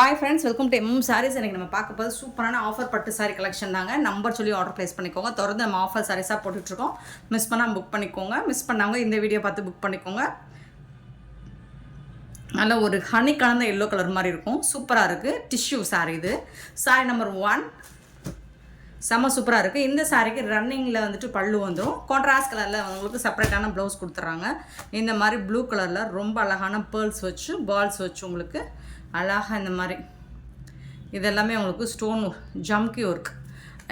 Hi friends welcome to M saris எனக்கு நம்ம பார்க்க போது சூப்பரான ஆஃபர் பட்டு சாரி கலெக்ஷன் தாங்க. நம்பர் சொல்லி ஆர்டர் ப்ளேஸ் பண்ணிக்கோங்க. தொடர்ந்து நம்ம ஆஃபர் சாரீஸாக போட்டுட்ருக்கோம். மிஸ் பண்ணால் புக் பண்ணிக்கோங்க. மிஸ் பண்ணாங்க இந்த வீடியோ பார்த்து புக் பண்ணிக்கோங்க. நல்ல ஒரு ஹனி கலந்த எல்லோ கலர் மாதிரி இருக்கும். சூப்பராக இருக்குது டிஷ்யூ சாரி இது. சாரி நம்பர் ஒன் செம்ம சூப்பராக இருக்குது இந்த சாரிக்கு ரன்னிங்கில் வந்துட்டு பல்லு வந்துடும் கான்ட்ராஸ்ட் கலரில் உங்களுக்கு செப்பரேட்டான ப்ளவுஸ் கொடுத்துட்றாங்க. இந்த மாதிரி ப்ளூ கலரில் ரொம்ப அழகான பேர்ல்ஸ் வச்சு பால்ஸ் வச்சு உங்களுக்கு அழகாக இந்த மாதிரி. இதெல்லாமே உங்களுக்கு ஸ்டோன் ஜம்கி ஒர்க்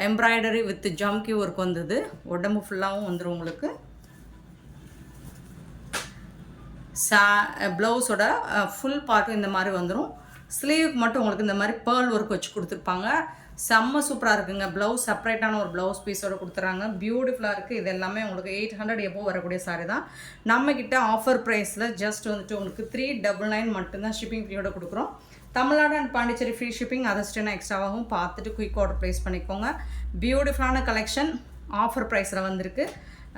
எம்ப்ராய்டரி வித் ஜம்கி ஒர்க் வந்தது. உடம்பு ஃபுல்லாகவும் வந்துடும் உங்களுக்கு. சா ப்ளவுஸோட ஃபுல் பார்ட்டும் இந்த மாதிரி வந்துடும் ஸ்லீவுக்கு மட்டும் உங்களுக்கு இந்த மாதிரி பேர்ல் ஒர்க் வச்சு கொடுத்துருப்பாங்க. செம்ம சூப்பராக இருக்குங்க. ப்ளவுஸ் செப்பரேட்டான ஒரு ப்ளவுஸ் பீஸோட கொடுத்துறாங்க. பியூட்டிஃபுல்லாக இருக்குது இது எல்லாமே உங்களுக்கு எயிட் ஹண்ட்ரட் எப்போ வரக்கூடிய சாரி தான். நம்மக்கிட்ட ஆஃபர் ப்ரைஸில் ஜஸ்ட் வந்துட்டு உங்களுக்கு த்ரீ டபுள் நைன் மட்டும்தான் ஷிப்பிங் ஃப்ரீயோட கொடுக்குறோம். Tamil Nadu and Pondicherry free shipping அதர்ஸ்டேனா எக்ஸ்ட்ராவாகவும் பார்த்துட்டு குயிக் ஆர்டர் ப்ளேஸ் பண்ணிக்கோங்க. பியூட்டிஃபுல்லான கலெக்ஷன் ஆஃபர் ப்ரைஸில் வந்திருக்கு.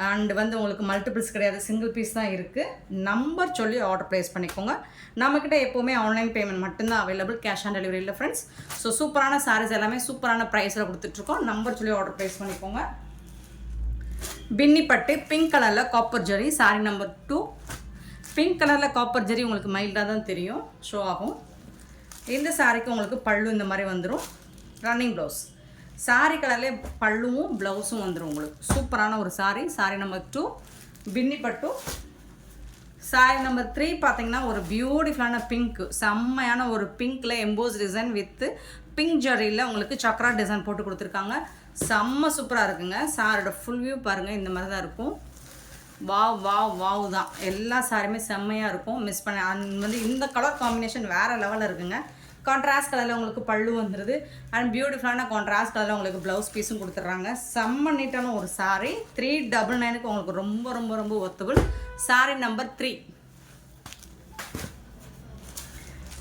அண்டு வந்து உங்களுக்கு மல்டிபிள்ஸ் கிடையாது சிங்கிள் பீஸ் தான் இருக்குது நம்பர் சொல்லி ஆர்டர் ப்ளேஸ் பண்ணிக்கோங்க. நம்மக்கிட்ட எப்போவுமே ஆன்லைன் பேமெண்ட் மட்டும்தான் அவைலபிள் கேஷ் ஆன் டெலிவரி இல்லை ஃப்ரெண்ட்ஸ் ஸோ சூப்பரான சாரீஸ் எல்லாமே சூப்பரான ப்ரைஸில் கொடுத்துட்ருக்கோம் நம்பர் சொல்லி ஆர்டர் ப்ளேஸ் பண்ணிக்கோங்க. பின்னிப்பட்டு பிங்க் கலரில் காப்பர் ஜெரி சாரி நம்பர் டூ பிங்க் கலரில் காப்பர் ஜெரி உங்களுக்கு மைல்டாக தான் தெரியும். ஷோ ஆகும். இந்த சாரிக்கு உங்களுக்கு பல்லு இந்த மாதிரி வந்துடும் ரன்னிங் ப்ளவுஸ் சாரி கலர்லேயே பல்லுவும் ப்ளவுஸும் வந்துடும் உங்களுக்கு. சூப்பரான ஒரு சாரி சாரி நம்பர் டூ பின்னி பட்டு. சாரி நம்பர் த்ரீ பார்த்தீங்கன்னா ஒரு பியூட்டிஃபுல்லான பிங்க் செம்மையான ஒரு பிங்க்கில் எம்போஸ் டிசைன் வித்து பிங்க் ஜரியில் உங்களுக்கு சக்ரா டிசைன் போட்டு கொடுத்துருக்காங்க. செம்ம சூப்பராக இருக்குங்க. சாரோட ஃபுல் வியூ பாருங்கள் இந்த மாதிரி தான் இருக்கும். வாவ் வாவ் வாவ் தான். எல்லா சாரியுமே செம்மையாக இருக்கும். மிஸ் பண்ண அந்த வந்து இந்த கலர் காம்பினேஷன் வேறு லெவலில் இருக்குங்க. கான்ட்ராஸ்ட் கலரில் உங்களுக்கு பல்லு வந்துடுது அண்ட் பியூட்டிஃபுல்லான கான்ட்ராஸ்ட் கலரில் உங்களுக்கு ப்ளவுஸ் பீஸும் கொடுத்துட்றாங்க. செம்ம நீட்டான ஒரு சாரீ த்ரீ டபுள் நைனுக்கு உங்களுக்கு ரொம்ப ரொம்ப ரொம்ப worthable sari number three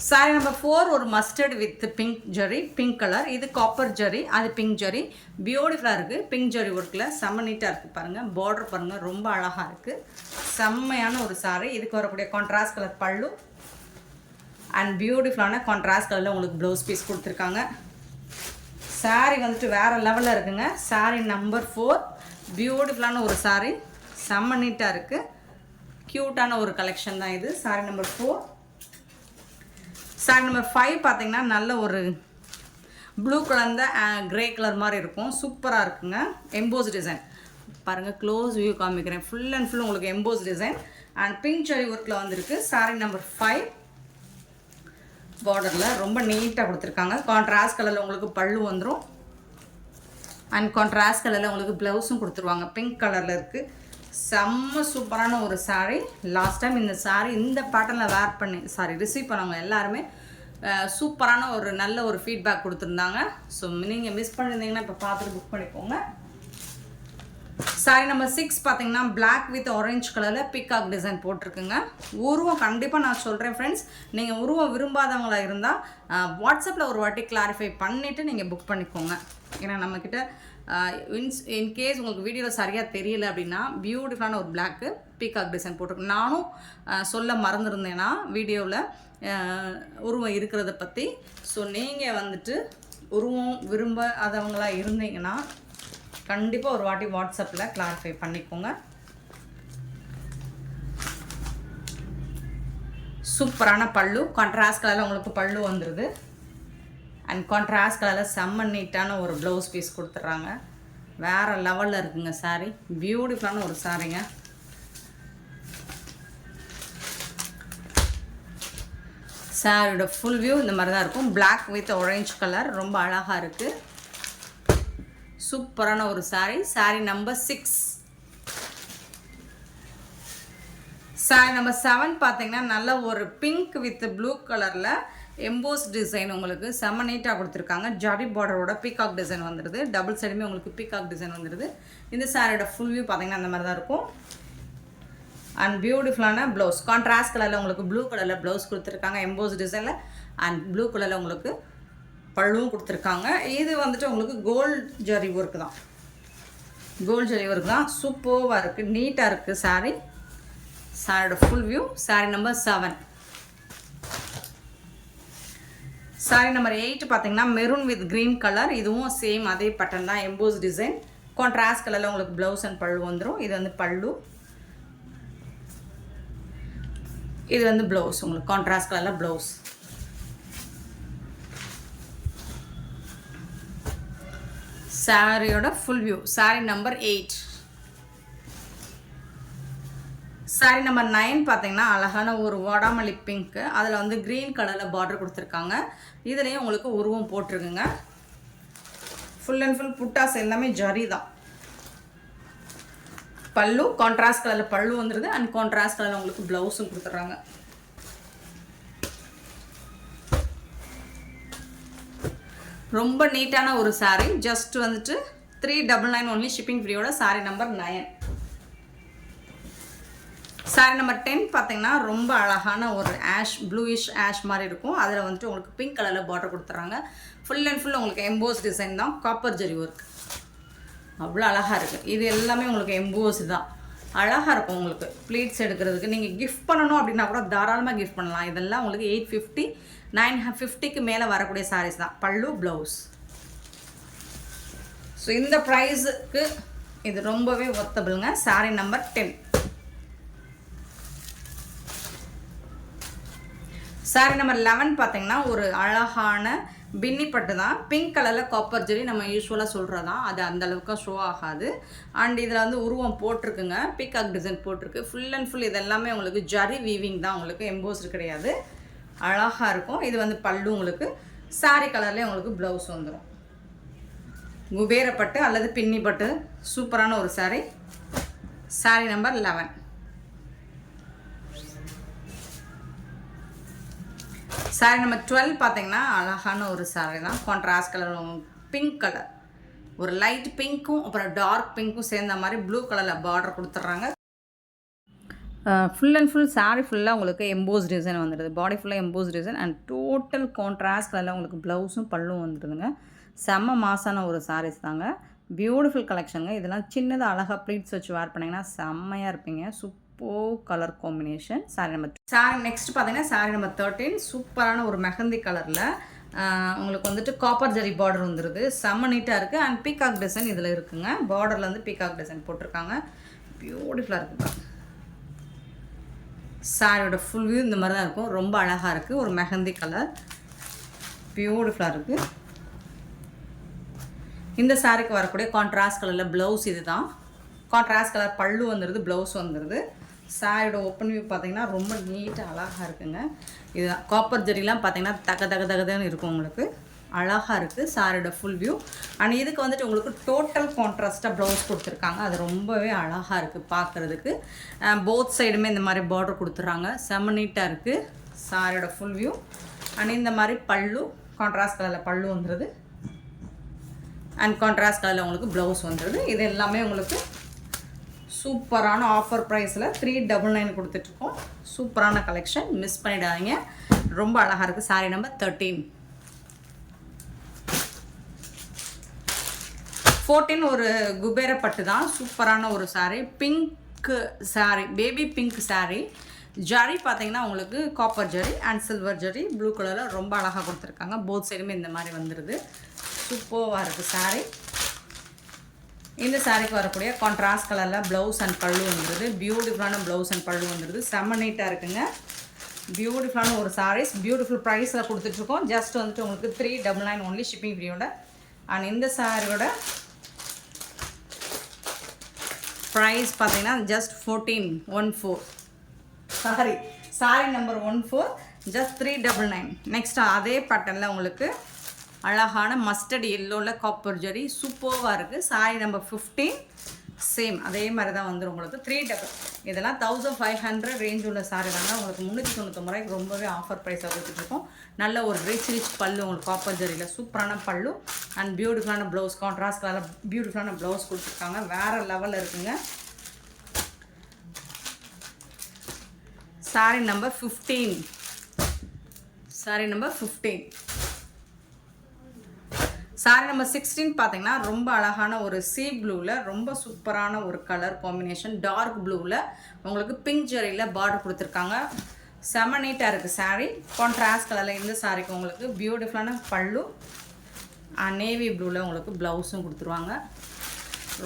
sari number four ஒரு மஸ்டர்ட் வித் பிங்க் ஜரி பிங்க் கலர் இது காப்பர் ஜரி அது பிங்க் ஜரி பியூட்டிஃபுல்லாக இருக்குது பிங்க் ஜரி ஒர்க்கில் செம்ம நீட்டாக இருக்குது பாருங்கள் பார்டர் பாருங்கள் ரொம்ப அழகாக இருக்குது செம்மையான ஒரு சாரி இதுக்கு வரக்கூடிய கான்ட்ராஸ்ட் கலர் பல்லு. அண்ட் பியூட்டிஃபுல்லான கான்ட்ராஸ்ட் கலரில் உங்களுக்கு ப்ளவுஸ் பீஸ் கொடுத்துருக்காங்க. சாரி வந்துட்டு வேறு லெவலில் இருக்குங்க. சாரி நம்பர் ஃபோர் பியூட்டிஃபுல்லான ஒரு சாரீ செம்ம நீட்டாக இருக்குது க்யூட்டான ஒரு கலெக்ஷன் தான் இது. Sari number four sari number five பார்த்தீங்கன்னா நல்ல ஒரு ப்ளூ கலர்ந்த க்ரே கலர் மாதிரி இருக்கும். சூப்பராக இருக்குங்க. எம்போஸ் டிசைன் பாருங்கள் க்ளோஸ் வியூ காமிக்கிறேன். ஃபுல் அண்ட் ஃபுல் உங்களுக்கு எம்போஸ் டிசைன் அண்ட் பிங்க் ஜரி ஒர்க்கில் வந்திருக்கு. சாரீ நம்பர் ஃபைவ் பார்டரில் ரொம்ப நீட்டாக கொடுத்துருக்காங்க. கான்ட்ராஸ்ட் கலரில் உங்களுக்கு பல்லு வந்துடும் அண்ட் கான்ட்ராஸ்ட் கலரில் உங்களுக்கு ப்ளவுஸும் கொடுத்துருவாங்க. பிங்க் கலரில் இருக்குது செம்ம சூப்பரான ஒரு சாரீ லாஸ்ட் டைம் இந்த சாரீ இந்த பேட்டர்னில் வேர் பண்ணி சாரி ரிசீவ் பண்ணவங்க எல்லாருமே சூப்பரான ஒரு நல்ல ஒரு ஃபீட்பேக் கொடுத்துருந்தாங்க. ஸோ நீங்கள் மிஸ் பண்ணியிருந்தீங்கன்னா இப்போ பார்த்துட்டு புக் பண்ணிக்கோங்க. சாரி நம்பர் சிக்ஸ் பார்த்தீங்கன்னா பிளாக் வித் ஆரஞ்சு கலரில் பிக்காக் டிசைன் போட்டிருக்குங்க. உருவம் கண்டிப்பாக நான் சொல்கிறேன் ஃப்ரெண்ட்ஸ் நீங்கள் உருவம் விரும்பாதவங்களாக இருந்தால் வாட்ஸ்அப்பில் ஒரு வாட்டி கிளாரிஃபை பண்ணிவிட்டு நீங்கள் புக் பண்ணிக்கோங்க. ஏன்னா நம்மக்கிட்ட இன்ஸ் இன்கேஸ் உங்களுக்கு வீடியோவில் சரியாக தெரியல அப்படின்னா பியூட்டிஃபுல்லான ஒரு பிளாக்கு பீகாக் டிசைன் போட்டிருக்கேன் நானும் சொல்ல மறந்துருந்தேன்னா வீடியோவில் உருவம் இருக்கிறத பற்றி ஸோ நீங்கள் வந்துட்டு உருவம் விரும்பாதவங்களாக இருந்தீங்கன்னா கண்டிப்பாக ஒரு வாட்டி வாட்ஸ்அப்பில் கிளாரிஃபை பண்ணிக்கோங்க. சூப்பரான பல்லு. கான்ட்ராஸ்ட் கலரில் உங்களுக்கு பல்லு வந்துடுது அண்ட் கான்ட்ராஸ்ட் கலரில் செம்ம நீட்டான ஒரு ப்ளவுஸ் பீஸ் கொடுத்துட்றாங்க. வேறு லெவலில் இருக்குங்க சாரீ பியூட்டிஃபுல்லான ஒரு சாரீங்க சாரியோட ஃபுல் வியூ இந்த மாதிரி தான் இருக்கும். பிளாக் வித் ஒரேஞ்ச் கலர் ரொம்ப அழகாக இருக்குது சூப்பரான ஒரு sari sari number six sari number seven பார்த்தீங்கன்னா நல்ல ஒரு பிங்க் வித் ப்ளூ கலரில் எம்போஸ் டிசைன் உங்களுக்கு செம்ம நீட்டாக கொடுத்துருக்காங்க. ஜாடி பார்டரோட பீகாக் டிசைன் வந்துடுது டபுள் சைடுமே உங்களுக்கு பீகாக் டிசைன் வந்துடுது இந்த சாரியோட ஃபுல் வியூ பார்த்தீங்கன்னா அந்த மாதிரி தான் இருக்கும் அண்ட் பியூட்டிஃபுல்லான ப்ளவுஸ் கான்ட்ராஸ்ட் கலரில் உங்களுக்கு ப்ளூ கலரில் ப்ளவுஸ் கொடுத்துருக்காங்க. எம்போஸ் டிசைனில் அண்ட் ப்ளூ கலரில் உங்களுக்கு பல்லுவும் கொடுத்துருக்காங்க. இது வந்துட்டு உங்களுக்கு கோல்ட் ஜரி ஒர்க் தான். கோல்ட் ஜரி ஒர்க் தான். சூப்பர்வாக இருக்குது நீட்டாக இருக்குது சாரீ சாரியோட full view sari number seven sari number eight பார்த்தீங்கன்னா மெரூன் வித் க்ரீன் கலர் இதுவும் சேம் அதே பட்டன் தான். எம்போஸ் டிசைன் கான்ட்ராஸ்ட் கலரில் உங்களுக்கு ப்ளவுஸ் அண்ட் பல்லு வந்துடும் இது வந்து பல்லு. இது வந்து ப்ளவுஸ் உங்களுக்கு கான்ட்ராஸ்ட் கலரில் ப்ளவுஸ் சாரியோட full view sari number eight sari number nine பார்த்தீங்கன்னா அழகான ஒரு வாடாமல்லி பிங்க்கு அதில் வந்து க்ரீன் கலரில் பார்டர் கொடுத்துருக்காங்க. இதுலேயும் உங்களுக்கு உருவம் போட்டிருக்குங்க. ஃபுல் அண்ட் ஃபுல் புட்டாஸ் எல்லாமே ஜரி தான். பல்லு கான்ட்ராஸ்ட் கலரில் பல்லு வந்துடுது அண்ட் கான்ட்ராஸ்ட் கலரில் உங்களுக்கு ப்ளவுஸும் கொடுத்துட்றாங்க. ரொம்ப நீட்டான ஒரு சாரீ ஜஸ்ட் வந்துட்டு three double nine only shipping ஃப்ரீயோட sari number nine sari number ten பார்த்தீங்கன்னா ரொம்ப அழகான ஒரு ஆஷ் ப்ளூயிஷ் ஆஷ் மாதிரி இருக்கும். அதில் வந்துட்டு உங்களுக்கு பிங்க் கலரில் பார்டர் கொடுத்துறாங்க. ஃபுல் அண்ட் ஃபுல் உங்களுக்கு எம்போஸ் டிசைன் தான். காப்பர் ஜெரி ஒர்க் அவ்வளோ அழகாக இருக்குது இது எல்லாமே உங்களுக்கு எம்போஸ் தான். அழகாக இருக்கும் உங்களுக்கு. ப்ளீட்ஸ் எடுக்கிறதுக்கு. நீங்கள் கிஃப்ட் பண்ணணும் அப்படின்னா கூட தாராளமாக கிஃப்ட் பண்ணலாம். இதெல்லாம் உங்களுக்கு எயிட் ஃபிஃப்டி நைன் ஃபிஃப்டிக்கு மேலே வரக்கூடிய சாரீஸ் தான். பல்லு ப்ளவுஸ் ஸோ இந்த ப்ரைஸுக்கு இது ரொம்பவே ஒத்தபிளுங்க sari number ten sari number eleven பார்த்தீங்கன்னா ஒரு அழகான பின்னி பட்டு தான். பிங்க் கலரில் காப்பர் ஜெரி நம்ம யூஸ்வலாக சொல்கிறது தான் அது அந்தளவுக்கு ஷோ ஆகாது. அண்ட் இதில் வந்து உருவம் போட்டிருக்குங்க. பிகாக் டிசைன் போட்டிருக்கு. ஃபுல் அண்ட் ஃபுல் இதெல்லாமே உங்களுக்கு ஜரி வீவிங் தான். உங்களுக்கு எம்போஸ்டு கிடையாது. அழகாக இருக்கும். இது வந்து பல்லு உங்களுக்கு. சாரி கலர்லேயே உங்களுக்கு ப்ளவுஸ் வந்துடும் குபேரப்பட்டு அல்லது பின்னி பட்டு. சூப்பரான ஒரு sari sari number eleven sari number twelve பார்த்தீங்கன்னா அழகான ஒரு சாரி தான். கான்ட்ராஸ்ட் கலர் பிங்க் கலர் ஒரு லைட் பிங்க்கும் அப்புறம் டார்க் பிங்க்கும் சேர்ந்த மாதிரி ப்ளூ கலரில் பார்டர் கொடுத்துட்றாங்க. ஃபுல் அண்ட் ஃபுல் சாரி ஃபுல்லாக உங்களுக்கு எம்போஸ் டிசைன் வந்துடுது. பாடி ஃபுல்லாக emboss design and total contrast கலரில் உங்களுக்கு ப்ளவுஸும் பல்லும் வந்துடுதுங்க. செம்ம மாசான ஒரு சாரீஸ் தாங்க. பியூட்டிஃபுல் கலெக்ஷனுங்க இதெல்லாம் சின்னதாக அழகாக ப்ளீட்ஸ் வச்சு வேர் பண்ணிங்கன்னா செம்மையாக இருப்பீங்க. சூப்போ colour combination sari number sari next பார்த்தீங்கன்னா சாரி நம்பர் தேர்ட்டீன் சூப்பரான ஒரு மெஹந்தி கலரில் உங்களுக்கு வந்துட்டு காப்பர் ஜரி பார்டர் வந்துடுது செம்ம நீட்டாக இருக்குது அண்ட் பீகாக் டிசைன் இதில் இருக்குங்க. பார்டரில் வந்து பீகாக் டிசைன் போட்டிருக்காங்க. பியூட்டிஃபுல்லாக இருக்குது சாரியோட ஃபுல் வியூ இந்த மாதிரி தான் இருக்கும். ரொம்ப அழகாக இருக்குது ஒரு மெஹந்தி கலர் பியூட்டிஃபுல்லாக இருக்குது இந்த சாரிக்கு வரக்கூடிய கான்ட்ராஸ்ட் கலரில் ப்ளவுஸ் இது தான் கான்ட்ராஸ்ட் கலர் பல்லு வந்துடுது ப்ளவுஸ் வந்துடுது சாரியோட ஓப்பன் வியூ பார்த்தீங்கன்னா ரொம்ப நீட்டாக அழகாக இருக்குங்க. இது காப்பர் ஜெரிலாம் பார்த்தீங்கன்னா தக தக தகதன்னு இருக்கும் உங்களுக்கு. அழகாக இருக்குது சாரியோட ஃபுல் வியூ அண்ட் இதுக்கு வந்துட்டு உங்களுக்கு டோட்டல் கான்ட்ராஸ்ட்டாக ப்ளவுஸ் கொடுத்துருக்காங்க. அது ரொம்பவே அழகாக இருக்குது பார்க்குறதுக்கு. போத் சைடுமே இந்த மாதிரி பார்டர் கொடுத்துட்றாங்க. செம நீட்டாக இருக்குது சாரியோட ஃபுல் வியூ அண்ட் இந்த மாதிரி பல்லு கான்ட்ராஸ்ட் கலரில் பல்லு வந்துடுது அண்ட் கான்ட்ராஸ்ட் கலரில் உங்களுக்கு ப்ளவுஸ் வந்துடுது இது எல்லாமே உங்களுக்கு சூப்பரான ஆஃபர் ப்ரைஸில் த்ரீ டபுள் நைன் கொடுத்துட்ருக்கோம். சூப்பரான கலெக்ஷன் மிஸ் பண்ணிடாதீங்க. ரொம்ப அழகாக இருக்குது சாரி நம்பர் தேர்ட்டீன் ஃபோர்டீன் ஒரு குபேர பட்டு தான். சூப்பரான ஒரு sari pink sari baby pink sari zari பார்த்தீங்கன்னா உங்களுக்கு காப்பர் ஜரி அண்ட் சில்வர் ஜரி ப்ளூ கலரில் ரொம்ப அழகாக கொடுத்துருக்காங்க. போத் சைடுமே இந்த மாதிரி வந்துடுது சூப்பராக இருக்குது சாரீ இந்த சாரீக்கு வரக்கூடிய கான்ட்ராஸ்ட் கலரில் ப்ளவுஸ் அண்ட் பல்லு வந்துடுது பியூட்டிஃபுல்லான ப்ளவுஸ் அண்ட் பல்லு வந்துடுது செம்ம நீட்டாக இருக்குங்க. பியூட்டிஃபுல்லான ஒரு சாரீஸ் பியூட்டிஃபுல் ப்ரைஸில் கொடுத்துட்ருக்கோம். ஜஸ்ட் வந்துட்டு உங்களுக்கு three double nine only shipping ஃப்ரீயோட and இந்த சாரியோட ப்ரைஸ் பார்த்தீங்கன்னா just fourteen one four sari sari number one four just three double nine next அதே பட்டனில் உங்களுக்கு அழகான மஸ்டர்ட் எல்லோவில் காப்பர் ஜரி சூப்பர்வாக இருக்குது சாரி நம்பர் ஃபிஃப்டீன் சேம் அதே மாதிரி தான் வந்துடும் உங்களுக்கு. த்ரீ டபுள் இதெல்லாம் தௌசண்ட் ஃபைவ் ஹண்ட்ரட் ரேஞ்ச் உள்ள சாரி தாங்க. உங்களுக்கு முந்நூற்றி தொண்ணூத்தொம்பது ரூபாய்க்கு ரொம்பவே ஆஃபர் ப்ரைஸாக கொடுத்துட்ருக்கோம். நல்ல ஒரு ரிச் ரிச் பல்லு உங்களுக்கு காப்பர் ஜரியில். சூப்பரான பல்லு அண்ட் பியூட்டிஃபுல்லான ப்ளவுஸ் கான்ட்ராஸ்ட் பியூட்டிஃபுல்லான ப்ளவுஸ் கொடுத்துருக்காங்க. வேறு லெவலில் இருக்குங்க. Sari number fifteen sari number fifteen sari number sixteen பார்த்தீங்கன்னா ரொம்ப அழகான ஒரு சீ ப்ளூவில் ரொம்ப சூப்பரான ஒரு கலர் காம்பினேஷன் டார்க் ப்ளூவில் உங்களுக்கு பிங்க் ஜெரியில் பார்டர் கொடுத்துருக்காங்க. செம நீட்டாக இருக்குது saree. கான்ட்ராஸ்ட் கலரில் இந்த சாரிக்கு உங்களுக்கு பியூட்டிஃபுல்லான பல்லு. நேவி ப்ளூவில் உங்களுக்கு ப்ளவுஸும் கொடுத்துருவாங்க.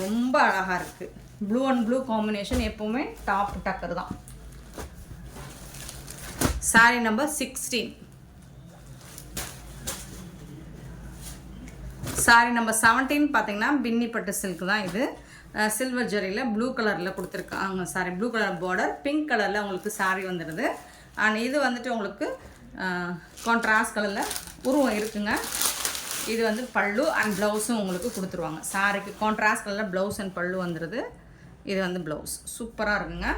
ரொம்ப அழகாக இருக்குது ப்ளூ அண்ட் ப்ளூ காம்பினேஷன் எப்போவுமே டாப் டக்கர் தான். Sari number sixteen sari number seventeen பார்த்தீங்கன்னா பின்னிப்பட்டு சில்க் தான் இது. சில்வர் ஜெரியில் ப்ளூ கலரில் கொடுத்துருக்காங்க. Sari blue colour border pink கலரில் உங்களுக்கு சாரி வந்துடுது. அண்ட் இது வந்துட்டு உங்களுக்கு கான்ட்ராஸ்ட் கலரில் உருவம் இருக்குங்க. இது வந்து பல்லு அண்ட் ப்ளவுஸும் உங்களுக்கு கொடுத்துருவாங்க. சாரிக்கு கான்ட்ராஸ்ட் கலரில் ப்ளவுஸ் அண்ட் பல்லு வந்துடுது. இது வந்து ப்ளவுஸ் சூப்பராக இருக்குங்க.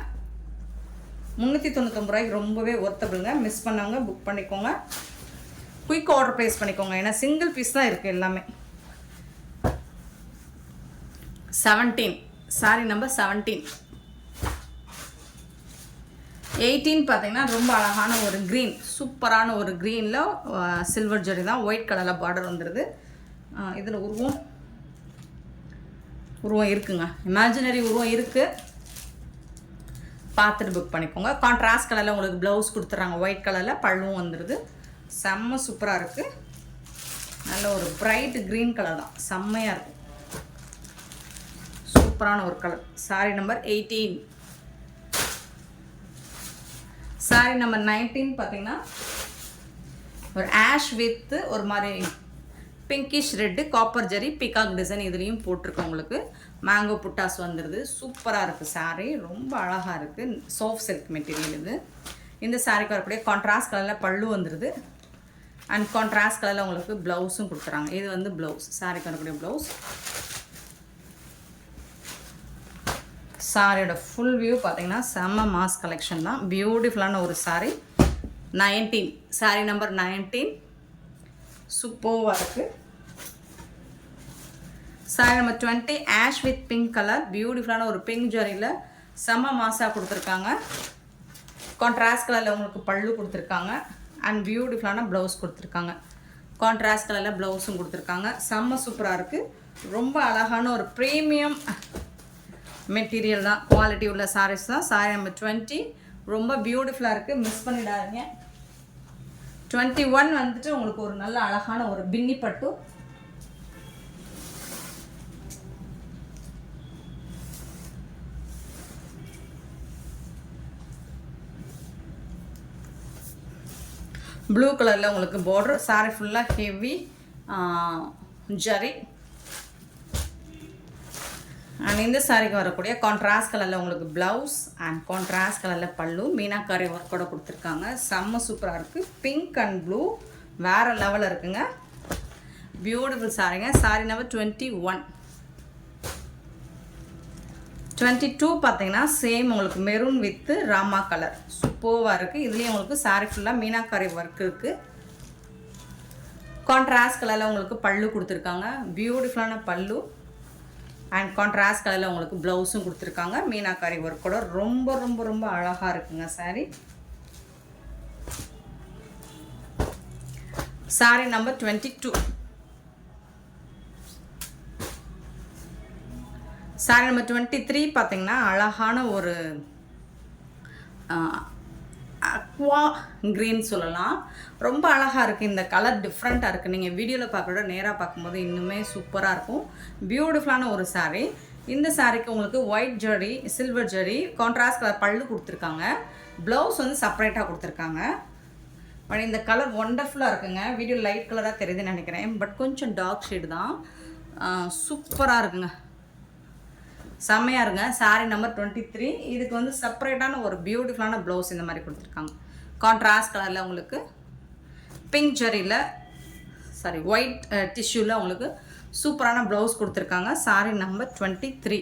முந்நூற்றி தொண்ணூத்தொம்பது ரூபாய்க்கு ரொம்பவே ஒர்த்தபிளுங்க மிஸ் பண்ணவங்க புக் பண்ணிக்கோங்க. குயிக் ஆர்டர் ப்ளேஸ் பண்ணிக்கோங்க. ஏன்னா சிங்கிள் பீஸ் தான் இருக்குது எல்லாமே. Seventeen sari number seventeen eighteen பார்த்தீங்கன்னா ரொம்ப அழகான ஒரு க்ரீன் சூப்பரான ஒரு க்ரீனில் சில்வர் ஜெரி தான் ஒயிட் கலரில் பார்டர் வந்துடுது இதில் உருவம் உருவம் இருக்குங்க. இமேஜினரி உருவம் இருக்குது பார்த்துட்டு புக் பண்ணிக்கோங்க. கான்ட்ராஸ்ட் கலரில் உங்களுக்கு ப்ளவுஸ் கொடுத்துட்றாங்க ஒயிட் கலரில் பழுவும் வந்துடுது செம்ம சூப்பராக இருக்குது நல்ல ஒரு ப்ரைட் க்ரீன் கலர் தான். செம்மையாக இருக்கும். சூப்பரான ஒரு colour sari number eighteen sari number nineteen பார்த்தீங்கன்னா ஒரு ஆஷ் வித்து ஒரு மாதிரி பிங்கிஷ் ரெட்டு காப்பர் ஜெரி பிகாக் டிசைன் இதுலேயும் போட்டிருக்கோம் உங்களுக்கு. மேங்கோ புட்டாஸ் வந்துடுது சூப்பராக இருக்குது saree. ரொம்ப அழகாக இருக்குது சாஃப்ட் சில்க் மெட்டீரியல் இது. இந்த சாரிக்கு வரக்கூடிய கான்ட்ராஸ்ட் கலரில் பல்லு வந்துடுது அண்ட் கான்ட்ராஸ்ட் கலரில் உங்களுக்கு ப்ளவுஸும் கொடுத்துறாங்க இது வந்து ப்ளவுஸ் சாரிக்கு வரக்கூடிய ப்ளவுஸ் சாரியோட ஃபுல் வியூ பார்த்தீங்கன்னா செம்ம மாஸ் கலெக்ஷன் தான். பியூட்டிஃபுல்லான ஒரு sari nineteen sari number nineteen சூப்பர்வாக இருக்குது sari number twenty ash with pink colour பியூட்டிஃபுல்லான ஒரு பிங்க் ஜரியில் செம்ம மாஸாக கொடுத்துருக்காங்க. கான்ட்ராஸ்ட் கலரில் உங்களுக்கு பல்லு கொடுத்துருக்காங்க. அண்ட் பியூட்டிஃபுல்லான ப்ளவுஸ் கொடுத்துருக்காங்க. கான்ட்ராஸ்ட் கலரில் ப்ளவுஸும் கொடுத்துருக்காங்க. செம்ம சூப்பராக இருக்குது ரொம்ப அழகான ஒரு ப்ரீமியம் மெட்டீரியல் தான் குவாலிட்டி உள்ள சாரீஸ் தான். சாரி நம்பர் டுவெண்ட்டி ரொம்ப பியூட்டிஃபுல்லாக இருக்குது மிஸ் பண்ணிடாதீங்க. டுவெண்ட்டி ஒன் வந்துட்டு உங்களுக்கு ஒரு நல்ல அழகான ஒரு பின்னி பட்டு. ப்ளூ கலரில் உங்களுக்கு பார்டர் சாரி ஃபுல்லாக ஹெவி ஜரி அண்ட் இந்த சாரிக்கு வரக்கூடிய கான்ட்ராஸ்ட் கலரில் உங்களுக்கு ப்ளவுஸ் அண்ட் கான்ட்ராஸ்ட் கலரில் பல்லு மீனாக்காரி ஒர்க்கோட கொடுத்துருக்காங்க. செம்ம சூப்பராக இருக்குது பிங்க் அண்ட் ப்ளூ வேறு லெவலில் இருக்குங்க. பியூட்டிஃபுல் சாரிங்க sari number twenty one twenty two பார்த்தீங்கன்னா சேம் உங்களுக்கு மெரூன் வித்து ராமா கலர் சூப்பர்வாக இருக்குது இதுலேயும் உங்களுக்கு சாரி ஃபுல்லாக மீனாக்காரி ஒர்க் இருக்குது கான்ட்ராஸ்ட் கலரில் உங்களுக்கு பல்லு கொடுத்துருக்காங்க. பியூட்டிஃபுல்லான பல்லு. அண்ட் கான்ட்ராஸ்ட் கலரில் உங்களுக்கு ப்ளவுஸும் கொடுத்துருக்காங்க. மீனாக்காரி ஒர்க்கோட ரொம்ப ரொம்ப ரொம்ப அழகாக இருக்குங்க sari sari number twenty two sari number twenty three பார்த்தீங்கன்னா அழகான ஒரு அக்வா க்ரீன் சொல்லலாம். ரொம்ப அழகாக இருக்குது இந்த கலர் டிஃப்ரெண்ட்டாக இருக்குது நீங்கள் வீடியோவில் பார்க்குறத நேராக பார்க்கும்போது இன்னுமே சூப்பராக இருக்கும். பியூட்டிஃபுல்லான ஒரு சாரீ இந்த சாரீக்கு உங்களுக்கு white zari silver zari contrast colour pallu கொடுத்துருக்காங்க. ப்ளவுஸ் வந்து செப்பரேட்டாக கொடுத்துருக்காங்க. பட் இந்த கலர் ஒண்டர்ஃபுல்லாக இருக்குங்க. வீடியோ லைட் கலராக தெரியுதுன்னு நினைக்கிறேன். பட் கொஞ்சம் டார்க் ஷேடு தான். சூப்பராக இருக்குங்க. செம்மையாக இருங்க. சாரி நம்பர் டுவெண்ட்டி த்ரீ இதுக்கு வந்து செப்பரேட்டான ஒரு பியூட்டிஃபுல்லான ப்ளவுஸ் இந்த மாதிரி கொடுத்துருக்காங்க. கான்ட்ராஸ்ட் கலரில் உங்களுக்கு பிங்க் ஜெரியில் சாரி ஒயிட் டிஷ்யூவில் உங்களுக்கு சூப்பரான ப்ளவுஸ் கொடுத்துருக்காங்க. Sari number twenty three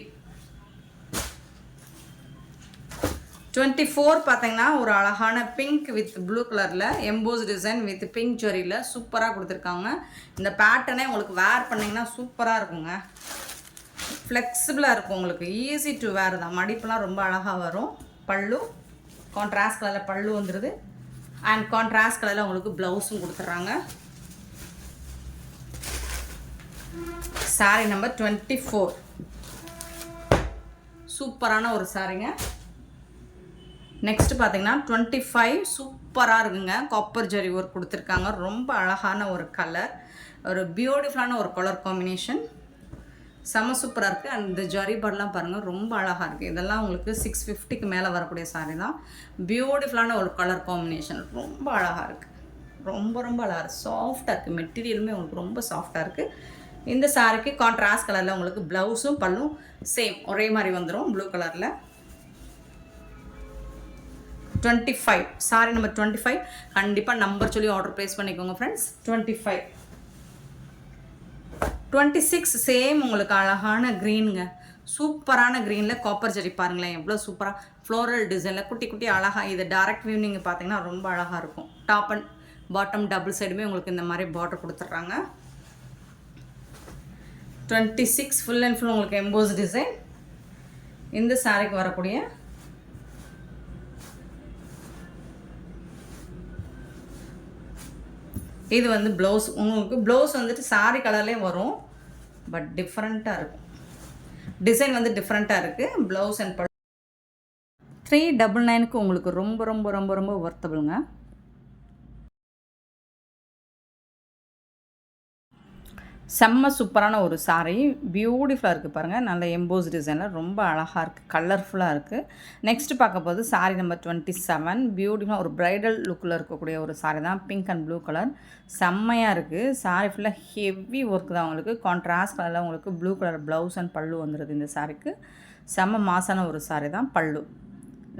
twenty four பார்த்தீங்கன்னா ஒரு அழகான பிங்க் வித் ப்ளூ கலரில் எம்போஸ் டிசைன் வித் பிங்க் ஜெரியில் சூப்பராக கொடுத்துருக்காங்க. இந்த பேட்டர்னே உங்களுக்கு வேர் பண்ணிங்கன்னா சூப்பராக இருக்குங்க. ஃப்ளெக்சிபிளாக இருக்கும் உங்களுக்கு. ஈஸி டு வேர் தான். மடிப்புலாம் ரொம்ப அழகாக வரும். பல்லு கான்ட்ராஸ்ட் கலரில் பல்லு வந்துடுது அண்ட் கான்ட்ராஸ்ட் கலரில் உங்களுக்கு ப்ளவுஸும் கொடுத்துட்றாங்க. சாரி நம்பர் டுவெண்ட்டி ஃபோர் சூப்பரான ஒரு சாரிங்க நெக்ஸ்ட் பார்த்தீங்கன்னா டுவெண்ட்டி ஃபைவ் சூப்பராக இருக்குங்க. காப்பர் ஜரி ஒர்க் கொடுத்துருக்காங்க. ரொம்ப அழகான ஒரு கலர் ஒரு பியூட்டிஃபுல்லான ஒரு கலர் காம்பினேஷன் செம சூப்பராக இருக்குது அந்த ஜரி பட்லாம் பாருங்கள் ரொம்ப அழகாக இருக்குது இதெல்லாம் உங்களுக்கு சிக்ஸ் ஃபிஃப்டிக்கு மேலே வரக்கூடிய சாரீ தான். பியூட்டிஃபுல்லான ஒரு கலர் காம்பினேஷன் ரொம்ப அழகாக இருக்குது ரொம்ப ரொம்ப அழகாக இருக்குது சாஃப்டாக இருக்குது மெட்டீரியலுமே உங்களுக்கு ரொம்ப சாஃப்டாக இருக்குது இந்த சாரிக்கு கான்ட்ராஸ்ட் கலரில் உங்களுக்கு ப்ளவுஸும் பல்லும் சேம் ஒரே மாதிரி வந்துடும் ப்ளூ கலரில் twenty five sari number twenty five கண்டிப்பாக நம்பர் சொல்லி ஆர்டர் ப்ளேஸ் பண்ணிக்கோங்க friends twenty five twenty six same உங்களுக்கு அழகான க்ரீனுங்க சூப்பரான க்ரீனில் காப்பர் ஜெரி பாருங்களேன் எவ்வளோ சூப்பராக ஃப்ளோரல் டிசைனில் குட்டி குட்டி அழகாக இது டேரக்ட் வியூ நீங்கள் பார்த்தீங்கன்னா ரொம்ப அழகாக இருக்கும். டாப் அண்ட் பாட்டம் டபுள் சைடுமே உங்களுக்கு இந்த மாதிரி பார்டர் கொடுத்துட்றாங்க. Twenty six full and full உங்களுக்கு எம்போஸ் டிசைன் இந்த சாரிக்கு வரக்கூடிய இது வந்து ப்ளவுஸ் உங்களுக்கு ப்ளவுஸ் வந்துட்டு சாரி கலர்லேயே வரும். பட் டிஃப்ரெண்ட்டாக இருக்கும். டிசைன் வந்து டிஃப்ரெண்ட்டாக இருக்குது ப்ளவுஸ் அண்ட் த்ரீ டபுள் நைனுக்கு உங்களுக்கு ரொம்ப ரொம்ப ரொம்ப ரொம்ப ஒர்த்தபிளுங்க செம்ம சூப்பரான ஒரு சாரீ பியூட்டிஃபுல்லாக இருக்குது பாருங்கள் நல்ல எம்போஸ் டிசைனில் ரொம்ப அழகாக இருக்குது கலர்ஃபுல்லாக இருக்குது நெக்ஸ்ட்டு பார்க்க போது சாரீ நம்பர் டுவெண்ட்டி செவன் பியூட்டிஃபுல்லாக ஒரு ப்ரைடல் லுக்கில் இருக்கக்கூடிய ஒரு சாரீ தான். பிங்க் அண்ட் ப்ளூ கலர் செம்மையாக இருக்குது சாரீ ஃபுல்லாக ஹெவி ஒர்க் தான் உங்களுக்கு. கான்ட்ராஸ்ட் கலரில் உங்களுக்கு ப்ளூ கலர் ப்ளவுஸ் அண்ட் பல்லு வந்துடுது இந்த சாரீக்கு செம்ம மாசான ஒரு சாரீ தான். பல்லு.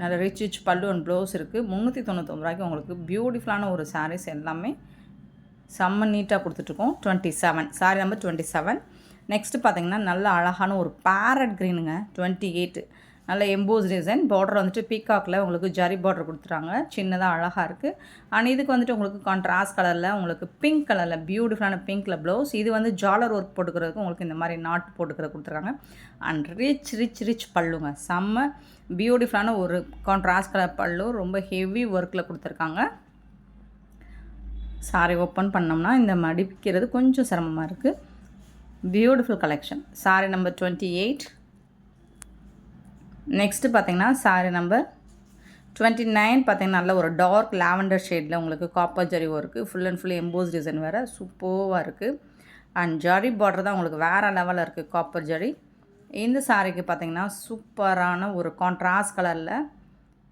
நல்ல rich rich pallu and blouse இருக்குது முந்நூற்றி தொண்ணூத்தொம்பது ரூபாய்க்கு உங்களுக்கு பியூட்டிஃபுல்லான ஒரு சாரீஸ் எல்லாமே செம்ம நீட்டாக கொடுத்துட்ருக்கோம். Twenty seven sari number twenty seven next பார்த்தீங்கன்னா நல்ல அழகான ஒரு பேரட் க்ரீனுங்க டுவெண்ட்டி எயிட்டு நல்ல எம்போஸ் டிசைன் பார்டர் வந்துட்டு பீகாக்கில் உங்களுக்கு ஜரி பார்டர் கொடுத்துட்றாங்க. சின்னதாக அழகாக இருக்குது அண்ட் இதுக்கு வந்துட்டு உங்களுக்கு கான்ட்ராஸ்ட் கலரில் உங்களுக்கு பிங்க் கலரில் பியூட்டிஃபுல்லான பிங்க்கில் ப்ளவுஸ் இது வந்து ஜாலர் ஒர்க் போட்டுக்கிறதுக்கு உங்களுக்கு இந்த மாதிரி நாட் போட்டுக்கிற கொடுத்துருக்காங்க அண்ட் ரிச் ரிச் ரிச் பல்லுங்க. செம்ம பியூட்டிஃபுல்லான ஒரு கான்ட்ராஸ்ட் கலர் பல்லு. ரொம்ப ஹெவி ஒர்க்கில் கொடுத்துருக்காங்க. சாரி ஓப்பன் பண்ணோம்னா இந்த மடிக்கிறது கொஞ்சம் சிரமமாக இருக்குது beautiful collection sari number twenty eight next பார்த்தீங்கன்னா சாரி நம்பர் டுவெண்ட்டி நைன் பார்த்தீங்கன்னா நல்ல ஒரு டார்க் லாவெண்டர் ஷேடில் உங்களுக்கு copper zari work full and full emboss design வேறு. சூப்பர்வாக இருக்குது அண்ட் ஜரி பார்டர் தான் உங்களுக்கு வேறு லெவலில் இருக்குது காப்பர் ஜரி இந்த சாரிக்கு பார்த்தீங்கன்னா சூப்பரான ஒரு கான்ட்ராஸ்ட் கலரில்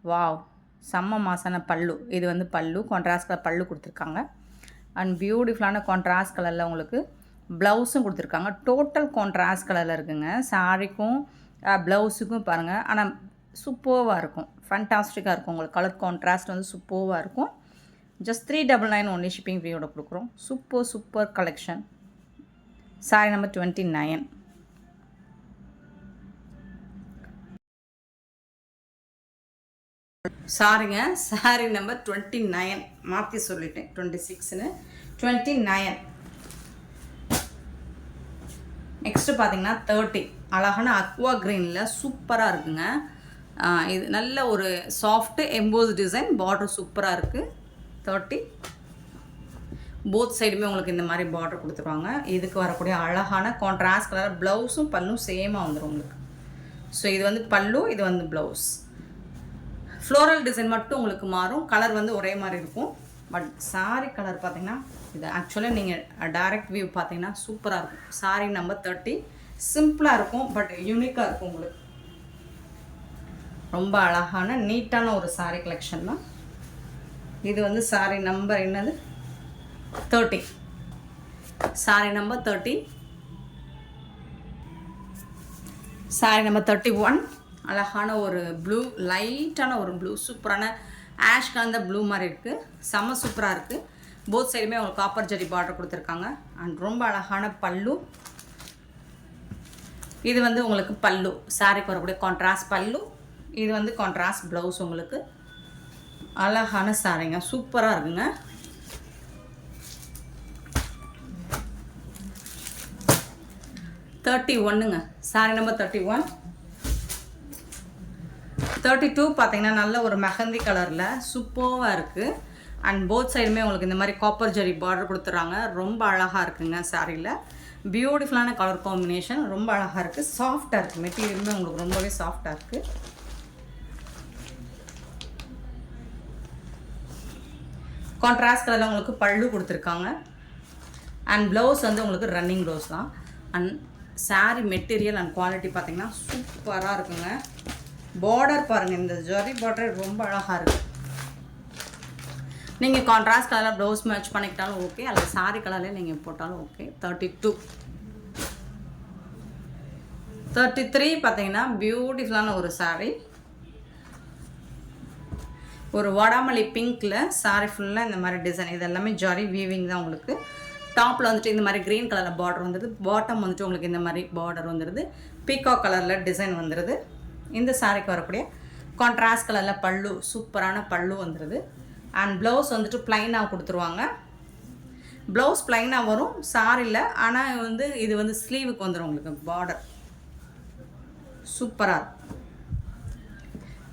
வாவ் செம்ம மாசான பல்லு. இது வந்து பல்லு கான்ட்ராஸ்ட் கலர் பல்லு கொடுத்துருக்காங்க. அண்ட் பியூட்டிஃபுல்லான கான்ட்ராஸ்ட் கலரில் உங்களுக்கு ப்ளவுஸும் கொடுத்துருக்காங்க. டோட்டல் கான்ட்ராஸ்ட் கலரில் இருக்குங்க. சாரிக்கும் ப்ளவுஸுக்கும் பாருங்கள் ஆனால் சூப்பர்வாக இருக்கும். ஃபண்டாஸ்டிக்காக இருக்கும் உங்களுக்கு. கலர் கான்ட்ராஸ்ட் வந்து சூப்பர்வாக இருக்கும். Just three double nine only shipping ஃப்ரீயோட கொடுக்குறோம். Super super collection sari number twenty nine சாரிங்க சாரி நம்பர் டுவெண்ட்டி நைன் மாற்றி சொல்லிட்டேன் டுவெண்ட்டி சிக்ஸ்னு டுவெண்ட்டி நைன் நெக்ஸ்ட்டு பார்த்தீங்கன்னா தேர்ட்டி அழகான அக்வா க்ரீனில் சூப்பராக இருக்குங்க. இது நல்ல ஒரு சாஃப்ட்டு எம்போஸ் டிசைன் பார்டர் சூப்பராக இருக்குது தேர்ட்டி போத் சைடுமே உங்களுக்கு இந்த மாதிரி பார்டர் கொடுத்துருவாங்க. இதுக்கு வரக்கூடிய அழகான கான்ட்ராஸ்ட் கலர் ப்ளவுஸும் பல்லும் சேமாக வந்துடும் உங்களுக்கு. ஸோ இது வந்து பல்லு இது வந்து ப்ளவுஸ் ஃப்ளோரல் டிசைன் மட்டும் உங்களுக்கு மாறும். கலர் வந்து ஒரே மாதிரி இருக்கும். பட் சாரி கலர் பார்த்தீங்கன்னா இது ஆக்சுவலாக நீங்கள் டைரக்ட் வியூ பார்த்தீங்கன்னா சூப்பராக இருக்கும். சாரி நம்பர் தேர்ட்டி சிம்பிளாக இருக்கும் பட் யூனிக்காக இருக்கும் உங்களுக்கு. ரொம்ப அழகான நீட்டான ஒரு சாரி கலெக்ஷன் தான். இது வந்து சாரி நம்பர் என்னது? Thirty sari number thirty sari number thirty one அழகான ஒரு ப்ளூ லைட்டான ஒரு ப்ளூ சூப்பரான ஆஷ் கலந்த ப்ளூ மாதிரி இருக்குது செம்ம சூப்பராக இருக்குது போத் சைடுமே உங்களுக்கு காப்பர் ஜெரி பார்டர் கொடுத்துருக்காங்க. அண்ட் ரொம்ப அழகான பல்லு. இது வந்து உங்களுக்கு பல்லு. சாரிக்கு வரக்கூடிய கான்ட்ராஸ்ட் பல்லு. இது வந்து கான்ட்ராஸ்ட் ப்ளவுஸ் உங்களுக்கு. அழகான சாரிங்க சூப்பராக இருக்குங்க. தேர்ட்டி ஒன்றுங்க sari number thirty one thirty two பார்த்தீங்கன்னா நல்ல ஒரு மெஹந்தி கலரில் சூப்பராக இருக்குது அண்ட் போத் சைடுமே உங்களுக்கு இந்த மாதிரி காப்பர் ஜெரி பார்டர் கொடுத்துட்றாங்க ரொம்ப அழகாக இருக்குங்க சாரியில். பியூட்டிஃபுல்லான கலர் காம்பினேஷன் ரொம்ப அழகாக இருக்குது சாஃப்டாக இருக்குது மெட்டீரியலுமே உங்களுக்கு ரொம்பவே சாஃப்டாக இருக்குது கான்ட்ராஸ்ட் கலரில் உங்களுக்கு பல்லு கொடுத்துருக்காங்க. அண்ட் ப்ளவுஸ் வந்து உங்களுக்கு ரன்னிங் ப்ளவுஸ் தான். And sari material and quality பார்த்திங்கன்னா சூப்பராக இருக்குங்க. பார்டர் பாருங்கள் இந்த ஜரி பார்டர் ரொம்ப அழகாக இருக்குது நீங்கள் கான்ட்ராஸ்ட் கலரில் ப்ளவுஸ் மேட்ச் பண்ணிக்கிட்டாலும் ஓகே அல்லது சாரி கலரில் நீங்கள் போட்டாலும் okay thirty two thirty three பார்த்தீங்கன்னா பியூட்டிஃபுல்லான ஒரு சாரீ ஒரு வடாமல்லி பிங்க்கில் saree ஃபுல்லாக இந்த மாதிரி டிசைன் இது எல்லாமே ஜாரி வீவிங் தான் உங்களுக்கு. டாப்பில் வந்துட்டு இந்த மாதிரி க்ரீன் கலரில் பார்டர் வந்துடுது பாட்டம் வந்துட்டு உங்களுக்கு இந்த மாதிரி பார்டர் வந்துடுது பீகாக் கலரில் டிசைன் வந்துடுது இந்த சாரிக்கு வரக்கூடிய கான்ட்ராஸ்ட் கலரில் பல்லு சூப்பரான பல்லு வந்துடுது அண்ட் ப்ளவுஸ் வந்துட்டு ப்ளைனாக கொடுத்துருவாங்க. ப்ளவுஸ் ப்ளைனாக வரும் சாரியில் ஆனால் வந்து இது வந்து ஸ்லீவுக்கு வந்துடும் உங்களுக்கு பார்டர் சூப்பராக இருக்கும்.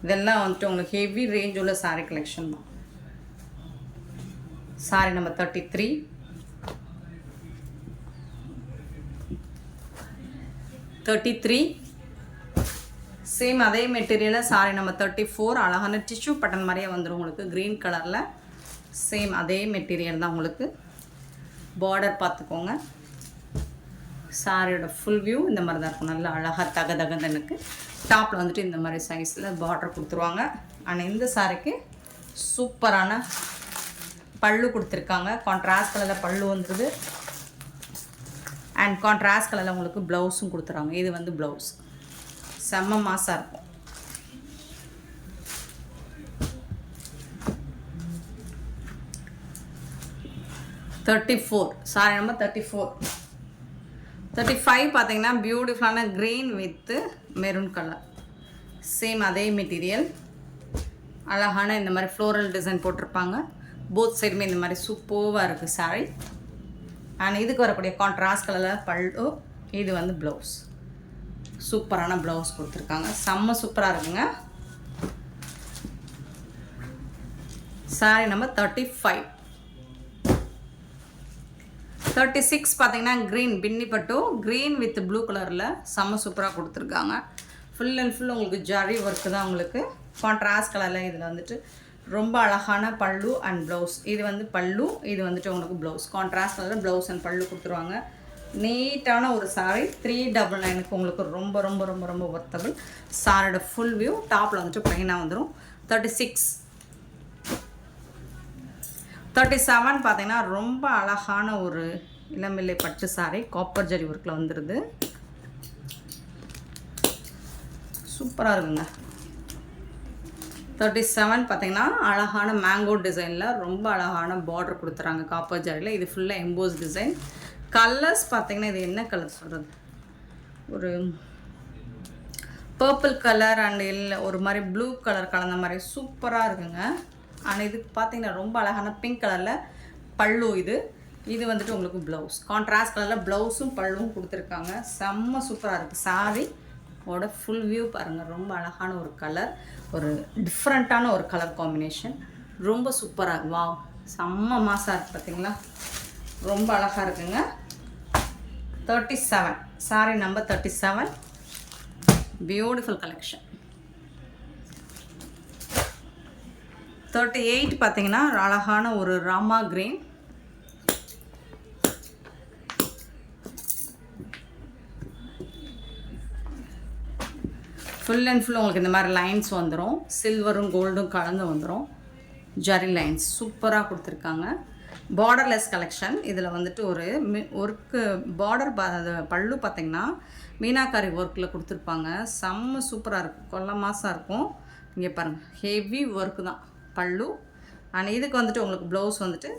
இதெல்லாம் வந்துட்டு உங்களுக்கு ஹெவி ரேஞ்ச் உள்ள saree கலெக்ஷன் தான். Sari number thirty three thirty three same அதே மெட்டீரியலில் சாரி நம்ம தேர்ட்டி ஃபோர் அழகான டிஷ்யூ பட்டன் மாதிரியே வந்துடும் உங்களுக்கு. க்ரீன் கலரில் சேம் அதே மெட்டீரியல் தான் உங்களுக்கு. பார்டர் பார்த்துக்கோங்க. சாரியோட ஃபுல் வியூ இந்த மாதிரி தான் இருக்கும். நல்லா அழகாக தக தகதனுக்கு டாப்பில் வந்துட்டு இந்த மாதிரி சைஸில் பார்டர் கொடுத்துருவாங்க. ஆனால் இந்த சாரிக்கு சூப்பரான பல்லு கொடுத்துருக்காங்க. கான்ட்ராஸ்ட் கலரில் பல்லு வந்துடுது அண்ட் கான்ட்ராஸ்ட் கலரில் உங்களுக்கு ப்ளவுஸும் கொடுத்துறாங்க இது வந்து ப்ளவுஸ் செம்ம மாசாக இருக்கும். Thirty four sari number thirty four thirty five பார்த்தீங்கன்னா பியூட்டிஃபுல்லான green with maroon colour same அதே மெட்டீரியல் அழகான இந்த மாதிரி ஃப்ளோரல் டிசைன் போட்டிருப்பாங்க. போத் சைடுமே இந்த மாதிரி சூப்பர்வாக இருக்குது சாரி அண்ட் இதுக்கு வரக்கூடிய கான்ட்ராஸ்ட் கலரில் பல்லு இது வந்து ப்ளவுஸ் சூப்பரான ப்ளவுஸ் கொடுத்துருக்காங்க. செம்ம சூப்பராக இருக்குங்க. Sari number thirty five thirty six பார்த்தீங்கன்னா க்ரீன் பின்னிப்பட்டு க்ரீன் வித் ப்ளூ கலரில் செம்ம சூப்பராக கொடுத்துருக்காங்க. ஃபுல் அண்ட் ஃபுல் உங்களுக்கு ஜரி ஒர்க்கு தான் உங்களுக்கு. கான்ட்ராஸ்ட் கலரில் இதில் வந்துட்டு ரொம்ப அழகான பல்லு அண்ட் ப்ளவுஸ் இது வந்து பல்லு இது வந்துட்டு உங்களுக்கு ப்ளவுஸ் கான்ட்ராஸ்ட் கலரில் ப்ளவுஸ் அண்ட் பல்லு கொடுத்துருவாங்க. நீட்டான ஒரு சாரி த்ரீ டபுள் நைனுக்கு உங்களுக்கு ரொம்ப ரொம்ப ரொம்ப ரொம்ப ஒர்த்தபிள் சாரோட ஃபுல் வியூ டாப்பில் வந்துட்டு ப்ளைனாக வந்துடும் தேர்ட்டி சிக்ஸ் தேர்ட்டி செவன் பார்த்தீங்கன்னா ரொம்ப அழகான ஒரு இளமில்லை பட்டு சாரி காப்பர் ஜரி ஒர்க்கில் வந்துடுது சூப்பராக இருக்குங்க. தேர்ட்டி செவன் பார்த்தீங்கன்னா அழகான மேங்கோ டிசைனில் ரொம்ப அழகான பார்டர் கொடுத்துறாங்க காப்பர் ஜரியில் இது ஃபுல்லாக எம்போஸ் டிசைன் கலர்ஸ் பார்த்தீங்கன்னா இது என்ன கலர் சொல்கிறது ஒரு பர்பிள் கலர் அண்ட் இல்லை ஒரு மாதிரி ப்ளூ கலர் கலந்த மாதிரி சூப்பராக இருக்குங்க. ஆனால் இதுக்கு பார்த்தீங்கன்னா ரொம்ப அழகான பிங்க் கலரில் பல்லு இது. இது வந்துட்டு உங்களுக்கு ப்ளவுஸ் கான்ட்ராஸ்ட் கலரில் ப்ளவுஸும் பல்லுவும் கொடுத்துருக்காங்க. செம்ம சூப்பராக இருக்குது சாரி ஓட ஃபுல் வியூ பாருங்கள் ரொம்ப அழகான ஒரு கலர் ஒரு டிஃப்ரெண்ட்டான ஒரு கலர் காம்பினேஷன் ரொம்ப சூப்பராக வா செம்ம மாசாக இருக்குது பார்த்தீங்களா ரொம்ப அழகாக இருக்குங்க. Thirty seven sari number thirty seven beautiful collection thirty eight பார்த்தீங்கன்னா அழகான ஒரு Rama green. Full and full உங்களுக்கு இந்த மாதிரி லைன்ஸ் வந்துடும் சில்வரும் கோல்டும் கலந்து வந்துடும் ஜரி லைன்ஸ் சூப்பராக கொடுத்துருக்காங்க. பார்டர்லெஸ் கலெக்ஷன் இதில் வந்துட்டு ஒரு மி ஒர்க்கு பார்டர் பா அது பல்லு பார்த்தீங்கன்னா மீனாக்காரி ஒர்க்கில் கொடுத்துருப்பாங்க. செம்ம சூப்பராக இருக்கும். கொல்ல மாதம் இருக்கும். இங்கே பாருங்கள் ஹெவி ஒர்க்கு தான். பல்லு. அண்ட் இதுக்கு வந்துட்டு உங்களுக்கு ப்ளவுஸ் வந்துட்டு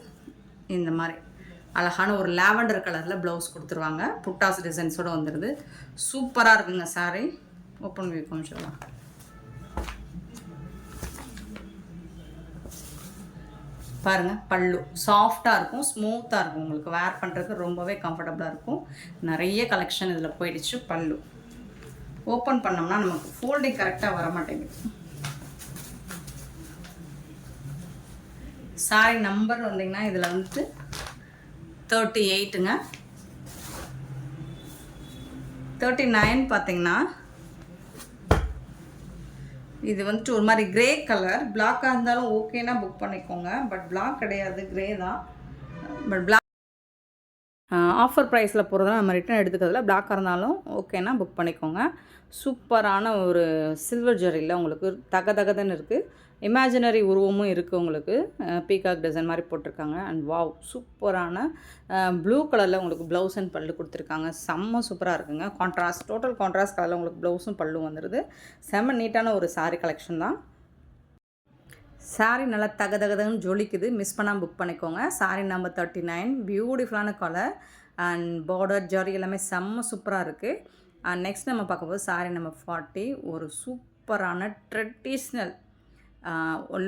இந்த மாதிரி. அழகான ஒரு லாவெண்டர் கலரில் ப்ளவுஸ் கொடுத்துருவாங்க. புட்டாஸ் டிசைன்ஸோடு வந்துடுது சூப்பராக இருக்குங்க சாரி ஓப்பன் வியூ கொஞ்சம் பாருங்கள் பல்லு. சாஃப்டாக இருக்கும் ஸ்மூத்தாக இருக்கும். உங்களுக்கு வேர் பண்ணுறதுக்கு ரொம்பவே கம்ஃபர்டபுளாக இருக்கும். நிறைய கலெக்ஷன் இதில் போயிடுச்சு பல்லு. ஓப்பன் பண்ணோம்னா நமக்கு ஃபோல்டிங் கரெக்டாக வர மாட்டேங்குது சாரி நம்பர் வந்தீங்கன்னா இதில் வந்துட்டு தேர்ட்டி எயிட்டுங்க தேர்ட்டி நைன் பார்த்தீங்கன்னா இது வந்துட்டு ஒரு மாதிரி கிரே கலர் பிளாக்காக இருந்தாலும் ஓகேனா புக் பண்ணிக்கோங்க. பட் பிளாக் கிடையாது கிரே தான். பட் பிளாக் ஆஃபர் ப்ரைஸில் போகிறதா நம்ம ரிட்டன் எடுத்துக்கிறதுல பிளாக்காக இருந்தாலும் ஓகேனா புக் பண்ணிக்கோங்க. சூப்பரான ஒரு சில்வர் ஜெரியில் உங்களுக்கு தக தகதன்னு இருக்குது இமேஜினரி உருவமும் இருக்குது உங்களுக்கு. பீகாக் டிசைன் மாதிரி போட்டிருக்காங்க. அண்ட் வாவ் சூப்பரான ப்ளூ கலரில் உங்களுக்கு ப்ளவுஸ் அண்ட் பல்லு கொடுத்துருக்காங்க. செம்ம சூப்பராக இருக்குங்க. கான்ட்ராஸ்ட் டோட்டல் கான்ட்ராஸ்ட் கலரில் உங்களுக்கு ப்ளவுஸும் பல்லும் வந்துடுது செம்ம நீட்டான ஒரு சாரீ கலெக்ஷன் தான். சாரீ நல்லா தக தகதகன்னு ஜொலிக்குது. மிஸ் பண்ணாமல் புக் பண்ணிக்கோங்க. சாரீ நம்பர் தேர்ட்டி நைன் பியூட்டிஃபுல்லான கலர் அண்ட் பார்டர் ஜரி எல்லாமே செம்ம சூப்பராக இருக்குது அண்ட் நெக்ஸ்ட் நம்ம பார்க்கும்போது சாரீ நம்பர் ஃபார்ட்டி ஒரு சூப்பரான ட்ரெடிஷ்னல்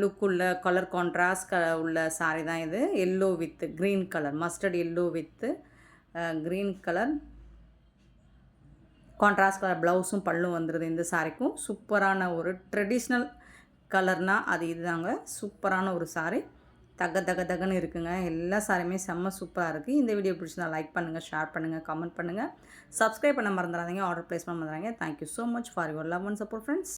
லுக்குள்ள கலர் கான்ட்ராஸ்ட் க உள்ள சாரீ தான் இது. Yellow with green colour mustard yellow with green colour contrast colour ப்ளவுஸும் பல்லும் வந்துடுது இந்த சாரிக்கும் சூப்பரான ஒரு ட்ரெடிஷ்னல் கலர்னால் அது இதுதாங்க. சூப்பரான ஒரு சாரி தக தக தகன்னு இருக்குங்க. எல்லா சாரியுமே செம்ம சூப்பராக இருக்குது இந்த வீடியோ பிடிச்சிருந்தா லைக் பண்ணுங்கள் ஷேர் பண்ணுங்கள் கமெண்ட் பண்ணுங்கள் சப்ஸ்கிரைப் பண்ண மறந்துடாதீங்க. ஆர்டர் ப்ளேஸ் பண்ண மறந்துடாங்க thank you so much for your love and support friends